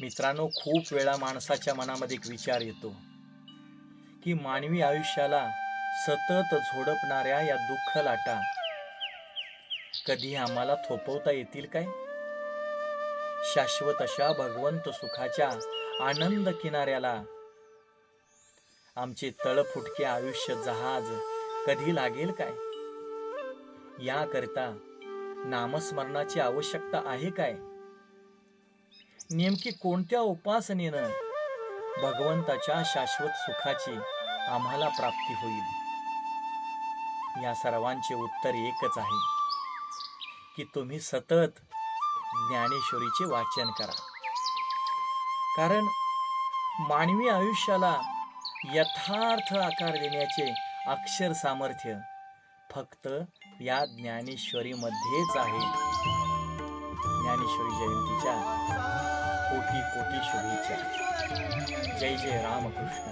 मित्रांनो खूप वेळा माणसाच्या मनामध्ये एक विचार येतो की मानवी आयुष्याला सतत झोडपणाऱ्या या दुःख लाटा कधी आम्हाला थोपवता येतील काय? शाश्वत अशा भगवंत सुखाच्या आनंद किनाऱ्याला आमचे तळफुटके आयुष्य जहाज कधी लागेल काय? याकरिता नामस्मरणाची आवश्यकता आहे काय? नेमकी कोणत्या उपासनेनं भगवंताच्या शाश्वत सुखाची आम्हाला प्राप्ती होईल? या सर्वांचे उत्तर एकच आहे की तुम्ही सतत ज्ञानेश्वरीचे वाचन करा. कारण मानवी आयुष्याला यथार्थ आकार देण्याचे अक्षर सामर्थ्य फक्त या ज्ञानेश्वरीमध्येच आहे. ज्ञानेश्वरी जयंतीच्या कोटी कोटी शुभेच्छा। जय जय रामकृष्ण